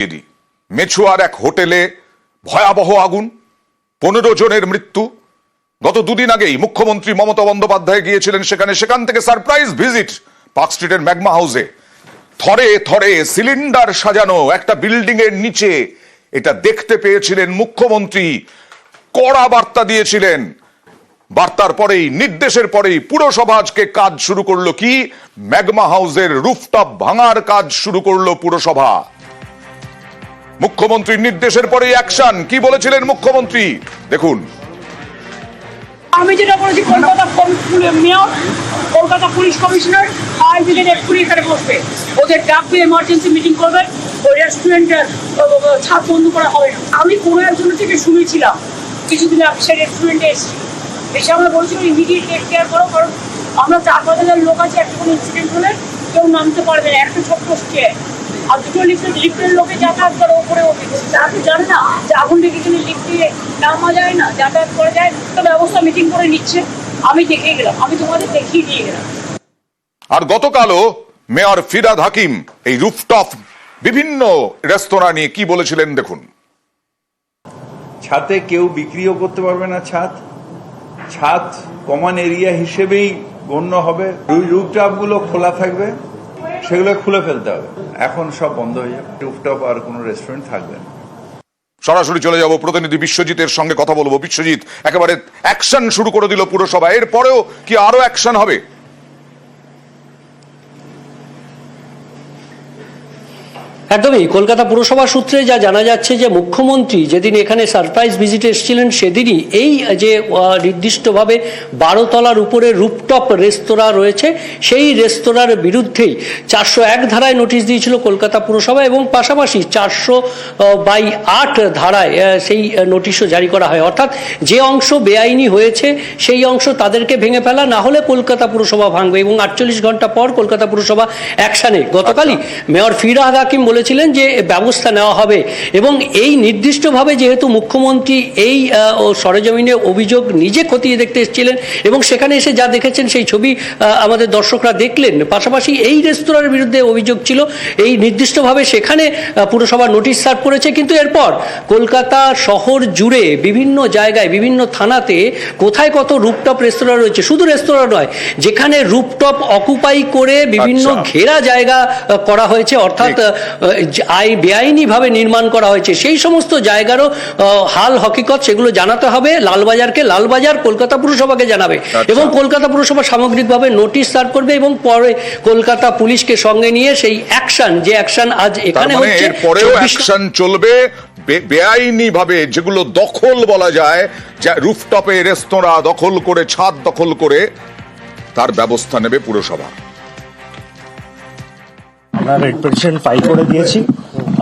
ইত্যাদি। মেছুয়ার এক হোটেলে ভয়াবহ আগুন, পনেরো জনের মৃত্যু। গত দুদিন আগেই মুখ্যমন্ত্রী মমতা বন্দ্যোপাধ্যায় গিয়েছিলেন সেখানে, সেখান থেকে সারপ্রাইজ ভিজিট পার্ক স্ট্রিটের ম্যাগমা হাউসে। থরে থরে সিলিন্ডার সাজানো একটা বিল্ডিং এর নিচে। এটা দেখতে পেয়েছিলেন মুখ্যমন্ত্রী। কড়া বার্তা দিয়েছিলেন। বার্তার পরেই, নির্দেশের পরেই পুরসভা আজকে কাজ শুরু করল কি? ম্যাগমা হাউসের রুফটপ ভাঙার কাজ শুরু করল পুরসভা। মুখ্যমন্ত্রীর নির্দেশের পরেই অ্যাকশন কি বলেছিলেন মুখ্যমন্ত্রী? দেখুন। আমি যেটা বলেছি, Kolkata mayor, Kolkata police commissioner I brigade এক্ষুনি এখানে বসবে, ওদের ডাকবে এমার্জেন্সি মিটিং করবে, ওই রেস্টুরেন্টের ছাদ বন্ধ করা হবে না। আমি কোনো একজনের থেকে শুনেছিলাম, কিছুদিন আগে সে রেস্টুরেন্টে এসেছি। এসে আমরা বলছিল ইমিডিয়েট টেক কেয়ার করো, কারণ আমরা চার পাঁচ হাজার লোক আছে, একটা কোনো ইনসিডেন্ট হলে কেউ নামতে পারবে না, একটা ছোট্ট স্টেয়ার আর দুটো লিফটের লিফটের লোকে যাতায়াত করে ওপরে ওঠে। তারা তো জানে না যে আগুন লেগে গেলে লিফট দিয়ে নামা যায় না যাতায়াত করা যায় তো ব্যবস্থা মিটিং করে নিচ্ছে। আমি দেখে গেলাম। আমি তোমাদের দেখিয়ে দিয়ে গেলাম। আর গতকালও মেয়র ফিরাদ হাকিম এই রুফটপ বিভিন্ন রেস্তোরাঁ নিয়ে কি বলেছিলেন দেখুন। ছাদে কেউ বিক্রিও করতে পারবে না ছাদ। ছাদ কমন এরিয়া হিসেবেই গণ্য হবে। রুফটপগুলো খোলা থাকবে। সেগুলো খুলে ফেলতে হবে। এখন সব বন্ধ হয়ে যাবে। রুফটপ আর কোনো রেস্টুরেন্ট থাকবে না। সরাসরি চলে যাব প্রতিনিধি বিশ্বজিতের সঙ্গে কথা বলব। বিশ্বজিৎ, একেবারে অ্যাকশন শুরু করে দিল পুরসভা। এরপরেও কি আরও অ্যাকশন হবে? একদমই। কলকাতা পুরসভা সূত্রে যা জানা যাচ্ছে যে মুখ্যমন্ত্রী যেদিন এখানে সারপ্রাইজ ভিজিটে এসেছিলেন সেদিনই এই যে নির্দিষ্টভাবে বারো তলার উপরে রুপটপ রেস্তোরাঁ রয়েছে সেই রেস্তোরাঁর বিরুদ্ধেই চারশো এক ধারায় নোটিশ দিয়েছিল কলকাতা পুরসভা এবং পাশাপাশি চারশো বাই আট ধারায় সেই নোটিশও জারি করা হয়। অর্থাৎ যে অংশ বেআইনি হয়েছে সেই অংশ তাদেরকে ভেঙে ফেলা না হলে কলকাতা পুরসভা ভাঙবে এবং আটচল্লিশ ঘণ্টা পর কলকাতা পুরসভা অ্যাকশানে গতকালই মেয়র ফিরাদ হাকিম বলেছিলেন যে ব্যবস্থা নেওয়া হবে এবং এই নির্দিষ্টভাবে যেহেতু মুখ্যমন্ত্রী এই সরেজমিনে অভিযোগ নিজে খতিয়ে দেখতে এসেছিলেন এবং সেখানে এসে যা দেখেছেন সেই ছবি আমাদের দর্শকরা দেখলেন পাশাপাশি এই রেস্তোরাঁর বিরুদ্ধে অভিযোগ ছিল এই নির্দিষ্টভাবে সেখানে পুরসভা নোটিশ সার্ভ করেছে কিন্তু এরপর কলকাতা শহর জুড়ে বিভিন্ন জায়গায় বিভিন্ন থানাতে কোথায় কত রুপটপ রেস্তোরাঁ রয়েছে শুধু রেস্তোরাঁ নয় যেখানে রুপটপ অকুপাই করে বিভিন্ন আচ্ছা। ঘেরা জায়গা করা হয়েছে অর্থাৎ আই বেআইনিভাবে নির্মাণ করা হয়েছে সেই সমস্ত জায়গারও হাল হকিকত সেগুলো জানাতে হবে। লালবাজারকে লালবাজার কলকাতা পুরসভাকে জানাবে আচ্ছা। এবং কলকাতা পুরসভা সামগ্রিকভাবে নোটিশ সার্ভ করবে এবং পরে কলকাতা পুলিশকে সঙ্গে নিয়ে সেই অ্যাকশন যে অ্যাকশন আজ এখানে মানে হচ্ছে পরেও 24 অ্যাকশন চলবে। বেআইনি ভাবে যেগুলো দখল বলা যায় যা রুফটপে রেস্তোরাঁ দখল করে ছাদ দখল করে তার ব্যবস্থা নেবে পুরসভা। আমরা রেড পিটিশন ফাইল করে দিয়েছি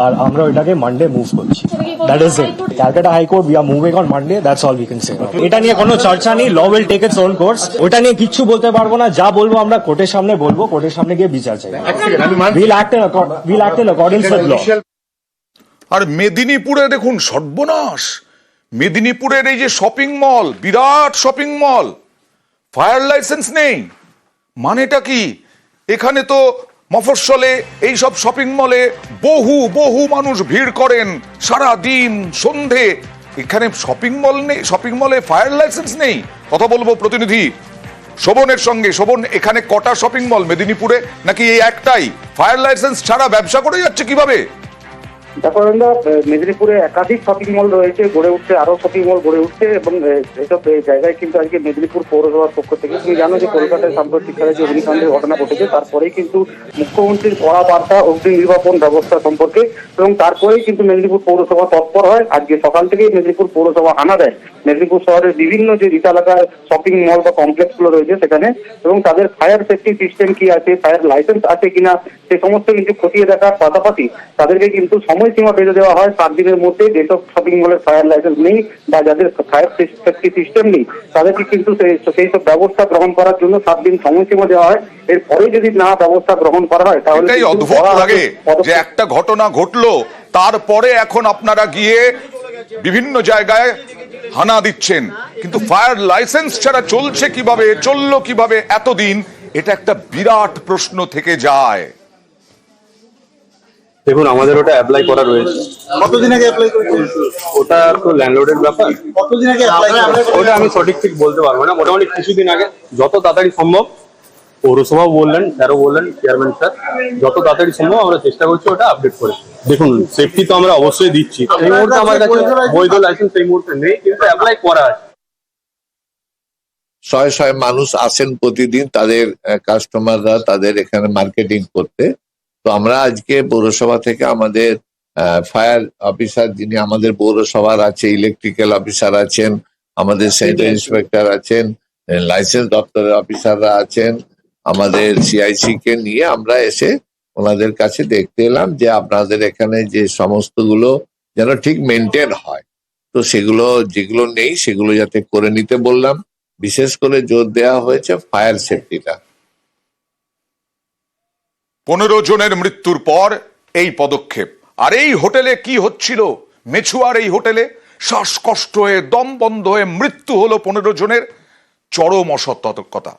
আর আমরা ওইটাকে মানডে মুভ করছি। That is it Calcutta high court we are moving on Monday that's all we can say এটা নিয়ে কোনো চর্চা নেই law will take its own course ওটা নিয়ে কিচ্ছু বলতে পারব না যা বলব আমরা কোর্টের সামনে বলব কোর্টের সামনে গিয়ে বিচার চাই। Will act in will act in accordings with law আর মেদিনীপুরে দেখুন সর্বনাশ। মেদিনীপুরের এই যে শপিং মল বিরাট শপিং মল ফায়ার লাইসেন্স নেই। মানেটা কি? এখানে তো মফস্বলে, এইসব শপিং মলে বহু বহু মানুষ ভিড় করেন সারা দিন সন্ধে। এখানে শপিং মল নেই শপিং মলে ফায়ার লাইসেন্স নেই। কথা বলব প্রতিনিধি, শোভনের সঙ্গে। শোভন, এখানে কটা শপিং মল মেদিনীপুরে নাকি এই একটাই? ফায়ার লাইসেন্স ছাড়া ব্যবসা করে যাচ্ছে কীভাবে? দেখো আমরা মেদিনীপুরে একাধিক শপিং মল রয়েছে, গড়ে উঠছে, আরও শপিং মল গড়ে উঠছে, এবং এসব জায়গায় কিন্তু আজকে মেদিনীপুর পৌরসভার পক্ষ থেকে, তুমি জানো যে কলকাতায় সাম্প্রতিককালে যে অগ্নিকাণ্ডের ঘটনা ঘটেছে, তারপরেই কিন্তু মুখ্যমন্ত্রীর কড়া বার্তা, অগ্নি নির্বাপন ব্যবস্থা সম্পর্কে, এবং তারপরেই কিন্তু মেদিনীপুর পৌরসভা তৎপর হয়। আজকে সকাল থেকেই মেদিনীপুর পৌরসভা আনা দেয়। মেদিনীপুর শহরের বিভিন্ন যে এলাকার শপিং মল বা কমপ্লেক্সগুলো রয়েছে সেখানে, এবং তাদের ফায়ার সেফটি সিস্টেম কি আছে ফায়ার লাইসেন্স আছে কিনা, সে সমস্ত কিছু খতিয়ে দেখার পাশাপাশি তাদেরকে কিন্তু সময়সীমা বেঁধে দেওয়া হয়। সাত দিনের মধ্যে যেসব শপিং মলের ফায়ার লাইসেন্স নেই বা যাদের ফায়ার সেফটি সিস্টেম নেই তাদেরকে কিন্তু সেই- সব ব্যবস্থা গ্রহণ করার জন্য সাত দিন সময়সীমা দেওয়া হয়। এরপরে যদি না ব্যবস্থা গ্রহণ করা হয় তাহলে অদ্ভুত লাগে যে একটা ঘটনা ঘটলো তারপরে এখন আপনারা গিয়ে বিভিন্ন জায়গায় হানা দিচ্ছেন। কিন্তু ফায়ার লাইসেন্স ছাড়া চলছে কীভাবে চলল কীভাবে এতদিন এটা একটা বিরাট প্রশ্ন থেকে যায়। দেখুন আমাদের ওটা অ্যাপ্লাই করা রয়েছে। কতদিন আগে অ্যাপ্লাই করেছেন? ওটা তো ল্যান্ডলর্ডের ব্যাপার। কতদিন আগে অ্যাপ্লাই ওটা আমি সঠিক ঠিক বলতে পারব না। মোটামুটি কিছুদিন আগে যত তাড়াতাড়ি সম্ভব পৌরসভাও বললেন স্যারও বললেন চেয়ারম্যান স্যার যত তাড়াতাড়ি সম্ভব আমরা চেষ্টা করছি ওটা আপডেট করে। দেখুন সেফটি তো আমরা অবশ্যই দিচ্ছি। এই মুহূর্তে আমার কাছে বৈধ লাইসেন্স এই মুহূর্তে নেই কিন্তু অ্যাপ্লাই করা আছে। শয়ে শয়ে মানুষ আসেন প্রতিদিন তাদের কাস্টমাররা তাদের এখানে মার্কেটিং করতে। তো আমরা আজকে পৌরসভা থেকে আমাদের ফায়ার অফিসার যিনি আমাদের পৌরসভার আছে ইলেকট্রিক্যাল অফিসার আছেন আমাদের সেন্টার ইন্সপেক্টর আছেন লাইসেন্স দপ্তরের অফিসাররা আছেন আমাদের সিআইসি কে নিয়ে আমরা এসে ওনাদের কাছে দেখতে এলাম যে আপনাদের এখানে যে সমস্তগুলো যেন ঠিক মেনটেন হয়। তো সেগুলো যেগুলো নেই সেগুলো যাতে করে নিতে বললাম। বিশেষ করে জোর দেওয়া হয়েছে ফায়ার সেফটিটা পনেরো জনের মৃত্যুর পর এই পদক্ষেপ। আর এই হোটেলে কি হচ্ছিল? মেছুয়ার এই হোটেলে শ্বাসকষ্ট হয়ে, দম বন্ধ হয়ে মৃত্যু হলো পনেরো জনের। চরম অসতর্কতা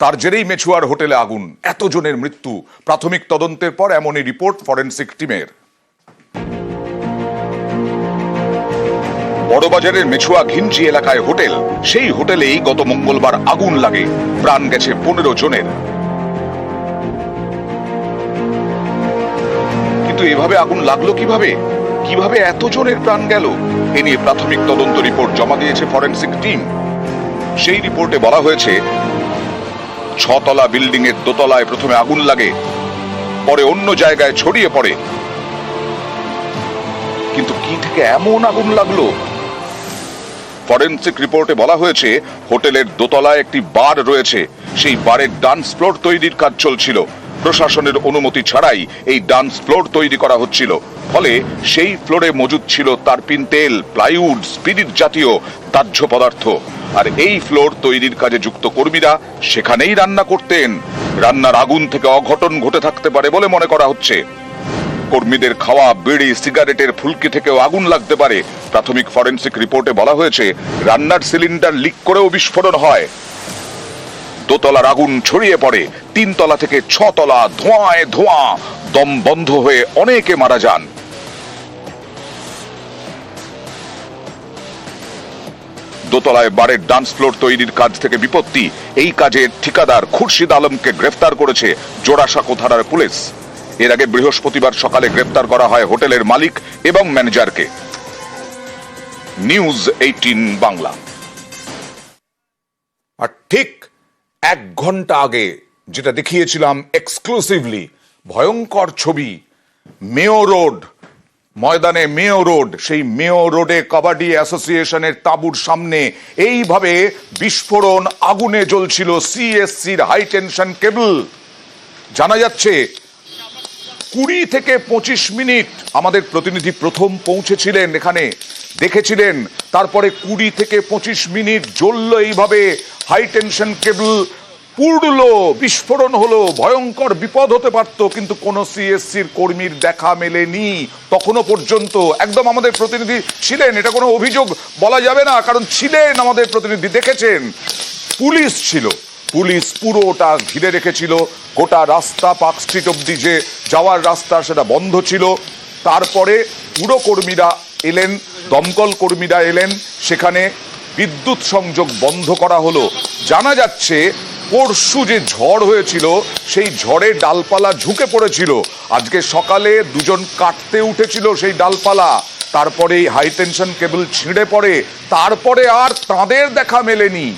তার জেরেই মেছুয়ার হোটেলে আগুন। এত জনের মৃত্যু। প্রাথমিক তদন্তের পর এমনই রিপোর্ট ফরেন্সিক টিমের। বড়বাজারের মেছুয়া ঘিঞ্জি এলাকায় হোটেল। সেই হোটেলেই গত মঙ্গলবার আগুন লাগে। প্রাণ গেছে পনেরো জনের। কিন্তু এভাবে আগুন লাগল কীভাবে? কীভাবে এত জনের প্রাণ গেল? এ নিয়ে প্রাথমিক তদন্ত রিপোর্ট জমা দিয়েছে ফরেন্সিক টিম। সেই রিপোর্টে বলা হয়েছে, ছতলা বিল্ডিং এর দোতলায় প্রথমে আগুন লাগে, পরে অন্য জায়গায় ছড়িয়ে পড়ে। কিন্তু কি থেকে এমন আগুন লাগল? ফরেন্সিক রিপোর্টে বলা হয়েছে, হোটেলের দোতলায় একটি বার রয়েছে। সেই বারের ডান্স ফ্লোর তৈরির কাজ চলছিল। প্রশাসনের অনুমতি ছাড়াই এই ডান্স ফ্লোর তৈরি করা হচ্ছিল। ফলে সেই ফ্লোরে মজুদ ছিল তারপিন তেল, প্লাইউড, স্পিরিট জাতীয় দাহ্য পদার্থ। আর এই ফ্লোর তৈরির কাজে যুক্ত কর্মীরা সেখানেই রান্না করতেন। রান্নার আগুন থেকে অঘটন ঘটে থাকতে পারে বলে মনে করা হচ্ছে। কর্মীদের খাওয়া, বিড়ি, সিগারেটের ফুলকি থেকেও আগুন লাগতে পারে। প্রাথমিক ফরেন্সিক রিপোর্টে বলা হয়েছে, রান্নার সিলিন্ডার লিক করেও বিস্ফোরণ হয়। দোতলার আগুন ছড়িয়ে পড়ে। তিনতলা থেকে ছতলা ধোঁয়ায় ধোঁয়া। দম বন্ধ হয়ে অনেকে মারা যান। দোতলায় বারের ডান্স ফ্লোর তৈরির কাজ থেকে বিপত্তি। এই কাজের ঠিকাদার খুরশিদ আলমকে গ্রেফতার করেছে জোড়াসাঁকো থানার পুলিশ। এর আগে বৃহস্পতিবার সকালে গ্রেফতার করা হয় হোটেলের মালিক এবং ম্যানেজারকে। News eighteen Bangla. আর ঠিক এক ঘণ্টা আগে যেটা দেখিয়েছিলাম এক্সক্লুসিভলি ভয়ঙ্কর ছবি মেও রোড, ময়দানে মেও রোড, সেই মেও রোডে কাবাডি অ্যাসোসিয়েশনের তাঁবুর সামনে, এইভাবে বিস্ফোরণ আগুনে জ্বলছিল সিএসসির হাই টেনশন কেবল জানা যাচ্ছে, কুড়ি থেকে পঁচিশ মিনিট আমাদের প্রতিনিধি প্রথম পৌঁছেছিলেন এখানে, দেখেছিলেন, তারপরে কুড়ি থেকে পঁচিশ মিনিট জ্বললো এইভাবে হাই টেনশন কেবল পুড়লো বিস্ফোরণ হলো, ভয়ঙ্কর বিপদ হতে পারত, কিন্তু কোন সিএসসির কর্মীর দেখা মেলেনি। তখনো পর্যন্ত একদম আমাদের প্রতিনিধি ছিলেন, এটা কোনো অভিযোগ বলা যাবে না, কারণ ছিলেন আমাদের প্রতিনিধি, দেখেছেন। পুলিশ ছিল, পুলিশ পুরোটা ঘিরে রেখেছিল, গোটা রাস্তা, পার্ক স্ট্রিট অব্দি যে যাওয়ার রাস্তা, সেটা বন্ধ ছিল। তারপরে পুরো কর্মীরা এলেন, দমকল কর্মীরা এলেন, সেখানে বিদ্যুৎ সংযোগ বন্ধ করা হলো। জানা যাচ্ছে, পরশু যে ঝড় হয়েছিল, সেই ঝড়ে ডালপালা ঝুঁকে পড়েছিল। আজকে সকালে দুজন কাটতে উঠেছিল সেই ডালপালা। তারপরে হাই টেনশন কেবল ছিঁড়ে পড়ে। তারপরে আর তাদের দেখা মেলেনি।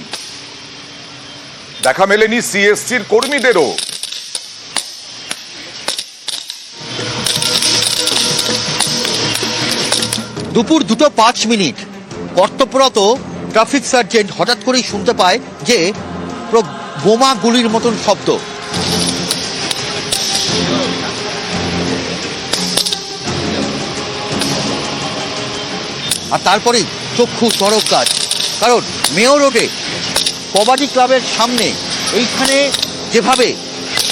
দেখা মেলেনি সিএসসির কর্মীদেরও। দুপুর দুটো পাঁচ মিনিট। কর্তব্যরত ট্রাফিক সার্জেন্ট হঠাৎ করেই শুনতে পায় যে বোমা গুলির মতন শব্দ। আর তারপরেই চক্ষু চড়ক কাজ। কারণ মেয়র রোডে কবাডি ক্লাবের সামনে এইখানে যেভাবে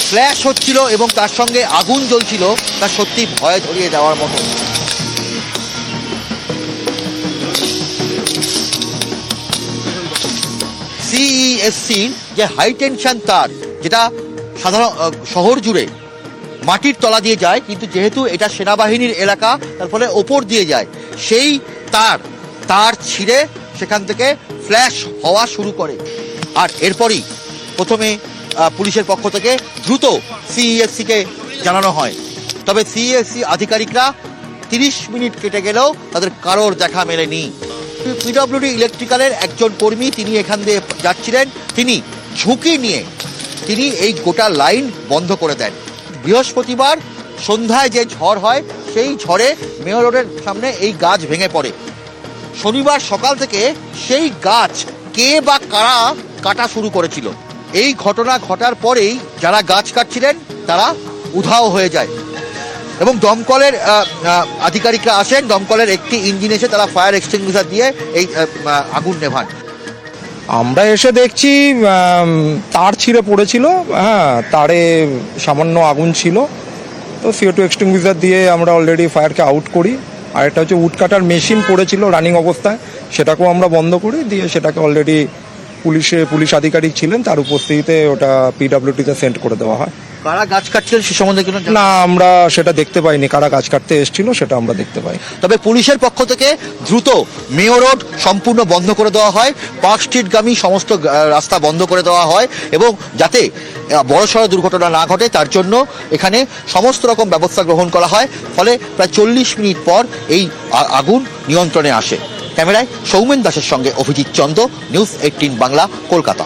ফ্ল্যাশ হচ্ছিল এবং তার সঙ্গে আগুন জ্বলছিল, তা সত্যি ভয় ধরিয়ে দেওয়ার মতো। সিইএসসির যে হাই টেনশন তার, যেটা সাধারণ শহর জুড়ে মাটির তলা দিয়ে যায়, কিন্তু যেহেতু এটা সেনাবাহিনীর এলাকা, তার ফলে ওপর দিয়ে যায়, সেই তার তার ছিঁড়ে সেখান থেকে ফ্ল্যাশ হওয়া শুরু করে। আর এরপরই প্রথমে পুলিশের পক্ষ থেকে দ্রুত সিইএসসি কে জানানো হয়। তবে সিইএসসি আধিকারিকরা তিরিশ মিনিট কেটে গেলেও তাদের কারোর দেখা মেলেনি। পিডব্লিউডি ইলেকট্রিক্যালের একজন কর্মী তিনি এখান দিয়ে যাচ্ছিলেন। তিনি ঝুঁকি নিয়ে তিনি এই গোটা লাইন বন্ধ করে দেন। বৃহস্পতিবার সন্ধ্যায় যে ঝড় হয়, সেই ঝড়ে মেয়র রোডের সামনে এই গাছ ভেঙে পড়ে। শনিবার সকাল থেকে সেই গাছ কে বা কারা কাটা শুরু করেছিল? এই ঘটনা ঘটার পরেই যারা গাছ কাটছিলেন, তারা উধাও হয়ে যায়। এবং দমকলের আধিকারিকরা আসেন, দমকলের একটি ইঞ্জিন এসে তারা ফায়ার এক্সটিংগুইশার দিয়ে এই আগুন নেভান। আমরা এসে দেখছি তার ছিঁড়ে পড়েছিল হ্যাঁ তারে সামান্য আগুন ছিল। তো সিও টু এক্সটিংগুইজার দিয়ে আমরা অলরেডি ফায়ারকে আউট করি। আর একটা হচ্ছে উড কাটার মেশিন পড়েছিল রানিং অবস্থায়, সেটাকেও আমরা বন্ধ করি, দিয়ে সেটাকে অলরেডি পুলিশে পুলিশ আধিকারিক ছিলেন তার উপস্থিতিতে ওটা পিডাব্লিউটিতে সেন্ড করে দেওয়া হয়। কারা গাছ কাটছিলেন সে সম্বন্ধে কোনো না আমরা সেটা দেখতে পাইনি কারা গাছ কাটতে এসেছিল সেটা আমরা দেখতে পাই তবে পুলিশের পক্ষ থেকে দ্রুত মেয়র রোড সম্পূর্ণ বন্ধ করে দেওয়া হয় পার্ক স্ট্রিটগামী সমস্ত রাস্তা বন্ধ করে দেওয়া হয় এবং যাতে বড়সড় দুর্ঘটনা না ঘটে তার জন্য এখানে সমস্ত রকম ব্যবস্থা গ্রহণ করা হয় ফলে প্রায় চল্লিশ মিনিট পর এই আগুন নিয়ন্ত্রণে আসে। ক্যামেরায় সৌমেন দাসের সঙ্গে অভিজিৎ চন্দ্র নিউজ এইটিন বাংলা কলকাতা।